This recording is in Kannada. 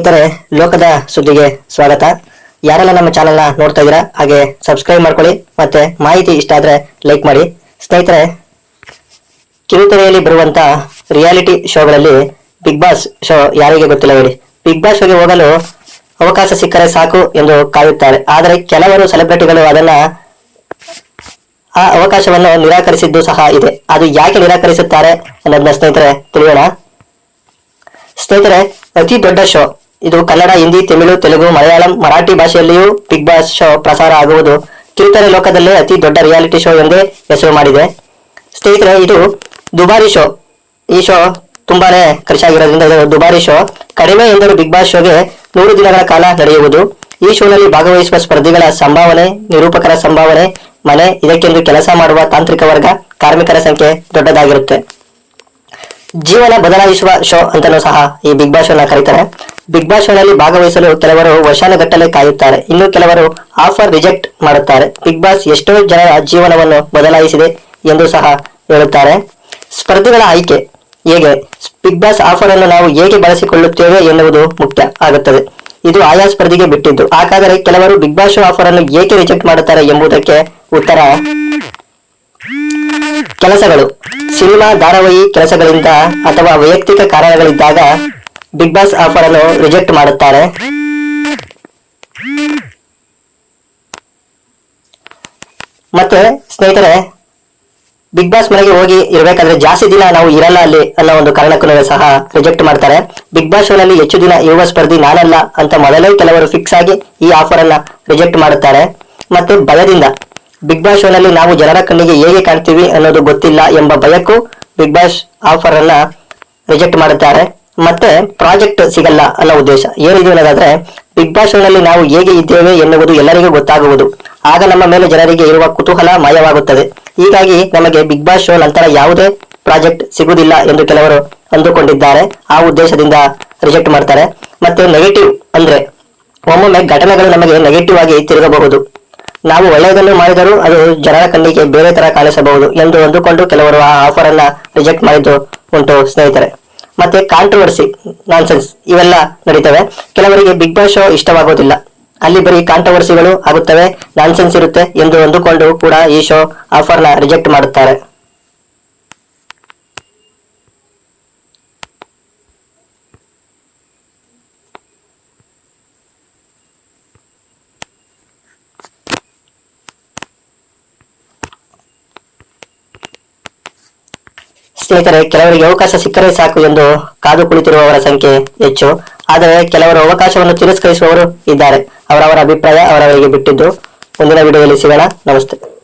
ಸ್ನೇಹಿತರೆ ಲೋಕದ ಸುದ್ದಿಗೆ ಸ್ವಾಗತ. ಯಾರೆಲ್ಲ ನಮ್ಮ ಚಾನೆಲ್ನ ನೋಡ್ತಾ ಇದ್ದೀರಾ, ಹಾಗೆ ಸಬ್ಸ್ಕ್ರೈಬ್ ಮಾಡ್ಕೊಳ್ಳಿ, ಮತ್ತೆ ಮಾಹಿತಿ ಇಷ್ಟ ಆದ್ರೆ ಲೈಕ್ ಮಾಡಿ. ಸ್ನೇಹಿತರೆ, ಕಿರುತೆರೆಯಲ್ಲಿ ಬರುವಂತ ರಿಯಾಲಿಟಿ ಶೋಗಳಲ್ಲಿ ಬಿಗ್ ಬಾಸ್ ಶೋ ಯಾರಿಗೆ ಗೊತ್ತಿಲ್ಲ ಹೇಳಿ. ಬಿಗ್ ಬಾಸ್ ಶೋಗೆ ಹೋಗಲು ಅವಕಾಶ ಸಿಕ್ಕರೆ ಸಾಕು ಎಂದು ಕಾಯುತ್ತಾರೆ. ಆದರೆ ಕೆಲವರು ಸೆಲೆಬ್ರಿಟಿಗಳು ಅದನ್ನ ಆ ಅವಕಾಶವನ್ನು ನಿರಾಕರಿಸಿದ್ದು ಸಹ ಇದೆ. ಅದು ಯಾಕೆ ನಿರಾಕರಿಸುತ್ತಾರೆ ಅನ್ನೋದನ್ನ ಸ್ನೇಹಿತರೆ ತಿಳಿಯೋಣ. ಸ್ನೇಹಿತರೆ, ಅತಿ ದೊಡ್ಡ ಶೋ ಇದು ಕನ್ನಡ, ಹಿಂದಿ, ತಮಿಳು, ತೆಲುಗು, ಮಲಯಾಳಂ, ಮರಾಠಿ ಭಾಷೆಯಲ್ಲಿಯೂ ಬಿಗ್ ಬಾಸ್ ಶೋ ಪ್ರಸಾರ ಆಗುವುದು. ಕಿರುತೆರೆ ಲೋಕದಲ್ಲೇ ಅತಿ ದೊಡ್ಡ ರಿಯಾಲಿಟಿ ಶೋ ಎಂದೇ ಹೆಸರು ಮಾಡಿದೆ. ಸ್ನೇಹಿತರೆ, ಇದು ದುಬಾರಿ ಶೋ. ಈ ಶೋ ತುಂಬಾನೇ ಖರ್ಚಾಗಿರೋದ್ರಿಂದ ಇದು ದುಬಾರಿ ಶೋ. ಕಡಿಮೆ ಎಂದರೂ ಬಿಗ್ ಬಾಸ್ ಶೋಗೆ ನೂರು ದಿನಗಳ ಕಾಲ ನಡೆಯುವುದು. ಈ ಶೋನಲ್ಲಿ ಭಾಗವಹಿಸುವ ಸ್ಪರ್ಧಿಗಳ ಸಂಭಾವನೆ, ನಿರೂಪಕರ ಸಂಭಾವನೆ, ಮನೆ, ಇದಕ್ಕೆಂದು ಕೆಲಸ ಮಾಡುವ ತಾಂತ್ರಿಕ ವರ್ಗ, ಕಾರ್ಮಿಕರ ಸಂಖ್ಯೆ ದೊಡ್ಡದಾಗಿರುತ್ತೆ. ಜೀವನ ಬದಲಾಯಿಸುವ ಶೋ ಅಂತಲೂ ಸಹ ಈ ಬಿಗ್ ಬಾಸ್ ಶೋನ ಕರೀತಾರೆ. ಬಿಗ್ ಬಾಸ್ ಶೋನಲ್ಲಿ ಭಾಗವಹಿಸಲು ಕೆಲವರು ವರ್ಷಾನುಗಟ್ಟಲೆ ಕಾಯುತ್ತಾರೆ. ಇನ್ನು ಕೆಲವರು ಆಫರ್ ರಿಜೆಕ್ಟ್ ಮಾಡುತ್ತಾರೆ. ಬಿಗ್ ಬಾಸ್ ಎಷ್ಟೋ ಜನರ ಜೀವನವನ್ನು ಬದಲಾಯಿಸಿದೆ ಎಂದು ಸಹ ಹೇಳುತ್ತಾರೆ. ಸ್ಪರ್ಧಿಗಳ ಆಯ್ಕೆ ಹೇಗೆ? ಬಿಗ್ ಬಾಸ್ ಆಫರ್ ಅನ್ನು ನಾವು ಹೇಗೆ ಬಳಸಿಕೊಳ್ಳುತ್ತೇವೆ ಎನ್ನುವುದು ಮುಖ್ಯ ಆಗುತ್ತದೆ. ಇದು ಆಯಾ ಸ್ಪರ್ಧಿಗೆ ಬಿಟ್ಟಿದ್ದು. ಹಾಗಾದರೆ ಕೆಲವರು ಬಿಗ್ ಬಾಸ್ ಶೋ ಆಫರ್ ಅನ್ನು ಏಕೆ ರಿಜೆಕ್ಟ್ ಮಾಡುತ್ತಾರೆ ಎಂಬುದಕ್ಕೆ ಉತ್ತರ ಕೆಲಸಗಳು. ಸಿನಿಮಾ ಧಾರಾವಾಹಿ ಕೆಲಸಗಳಿಂದ ಅಥವಾ ವೈಯಕ್ತಿಕ ಕಾರಣಗಳಿದ್ದಾಗ ಬಿಗ್ ಬಾಸ್ ಆಫರ್ ಅನ್ನು ರಿಜೆಕ್ಟ್ ಮಾಡುತ್ತಾರೆ. ಮತ್ತೆ ಸ್ನೇಹಿತರೆ, ಬಿಗ್ ಬಾಸ್ ಮನೆಗೆ ಹೋಗಿ ಇರಬೇಕಾದ್ರೆ ಜಾಸ್ತಿ ದಿನ ನಾವು ಇರಲ್ಲ ಅಲ್ಲಿ ಅನ್ನೋ ಒಂದು ಕಾರಣಕ್ಕೂ ಸಹ ರಿಜೆಕ್ಟ್ ಮಾಡ್ತಾರೆ. ಬಿಗ್ ಬಾಸ್ ಶೋನಲ್ಲಿ ಹೆಚ್ಚು ದಿನ ಇರುವ ಸ್ಪರ್ಧಿ ನಾನಲ್ಲ ಅಂತ ಮೊದಲೇ ಕೆಲವರು ಫಿಕ್ಸ್ ಆಗಿ ಈ ಆಫರ್ ಅನ್ನ ರಿಜೆಕ್ಟ್ ಮಾಡುತ್ತಾರೆ. ಮತ್ತೆ ಭಯದಿಂದ ಬಿಗ್ ಬಾಸ್ ಶೋನಲ್ಲಿ ನಾವು ಜನರ ಕಣ್ಣಿಗೆ ಹೇಗೆ ಕಾಣ್ತೀವಿ ಅನ್ನೋದು ಗೊತ್ತಿಲ್ಲ ಎಂಬ ಭಯಕ್ಕೂ ಬಿಗ್ ಬಾಸ್ ಆಫರ್ ಅನ್ನ ರಿಜೆಕ್ಟ್ ಮಾಡುತ್ತಾರೆ. ಮತ್ತೆ ಪ್ರಾಜೆಕ್ಟ್ ಸಿಗಲ್ಲ ಅನ್ನೋ ಉದ್ದೇಶ. ಏನಿದೆ ಅನ್ನೋದಾದ್ರೆ, ಬಿಗ್ ಬಾಸ್ನಲ್ಲಿ ನಾವು ಹೇಗೆ ಇದ್ದೇವೆ ಎನ್ನುವುದು ಎಲ್ಲರಿಗೂ ಗೊತ್ತಾಗುವುದು. ಆಗ ನಮ್ಮ ಮೇಲೆ ಜನರಿಗೆ ಇರುವ ಕುತೂಹಲ ಮಾಯವಾಗುತ್ತದೆ. ಹೀಗಾಗಿ ನಮಗೆ ಬಿಗ್ ಬಾಸ್ ಶೋ ನಂತರ ಯಾವುದೇ ಪ್ರಾಜೆಕ್ಟ್ ಸಿಗುವುದಿಲ್ಲ ಎಂದು ಕೆಲವರು ಅಂದುಕೊಂಡಿದ್ದಾರೆ. ಆ ಉದ್ದೇಶದಿಂದ ರಿಜೆಕ್ಟ್ ಮಾಡ್ತಾರೆ. ಮತ್ತೆ ನೆಗೆಟಿವ್ ಅಂದ್ರೆ ಒಮ್ಮೊಮ್ಮೆ ಘಟನೆಗಳು ನಮಗೆ ನೆಗೆಟಿವ್ ಆಗಿ ತಿರುಗಬಹುದು. ನಾವು ಒಳ್ಳೆಯದನ್ನು ಮಾಡಿದರೂ ಅದು ಜನರ ಕಣ್ಣಿಗೆ ಬೇರೆ ತರ ಕಾಣಿಸಬಹುದು ಎಂದು ಅಂದುಕೊಂಡು ಕೆಲವರು ಆ ಆಫರ್ ಅನ್ನ ರಿಜೆಕ್ಟ್ ಮಾಡಿದ್ದು ಉಂಟು ಸ್ನೇಹಿತರೆ. ಮತ್ತೆ ಕಾಂಟ್ರವರ್ಸಿ ನಾನ್ಸೆನ್ಸ್ ಇವೆಲ್ಲ ನಡೀತವೆ. ಕೆಲವರಿಗೆ ಬಿಗ್ ಬಾಸ್ ಶೋ ಇಷ್ಟವಾಗೋದಿಲ್ಲ. ಅಲ್ಲಿ ಬರೀ ಕಾಂಟ್ರವರ್ಸಿಗಳು ಆಗುತ್ತವೆ ನಾನ್ಸೆನ್ಸ್ ಇರುತ್ತೆ ಎಂದು ಅಂದುಕೊಂಡು ಕೂಡ ಈ ಶೋ ಆಫರ್ನ ರಿಜೆಕ್ಟ್ ಮಾಡುತ್ತಾರೆ. ಸ್ನೇಹಿತರೆ, ಕೆಲವರಿಗೆ ಅವಕಾಶ ಸಿಕ್ಕರೆ ಸಾಕು ಎಂದು ಕಾದು ಕುಳಿತಿರುವವರ ಸಂಖ್ಯೆ ಹೆಚ್ಚು. ಆದರೆ ಕೆಲವರು ಅವಕಾಶವನ್ನು ತಿರಸ್ಕರಿಸುವವರು ಇದ್ದಾರೆ. ಅವರವರ ಅಭಿಪ್ರಾಯ ಅವರವರಿಗೆ ಬಿಟ್ಟಿದ್ದು. ಮುಂದಿನ ವಿಡಿಯೋದಲ್ಲಿ ಸಿಗೋಣ. ನಮಸ್ತೆ.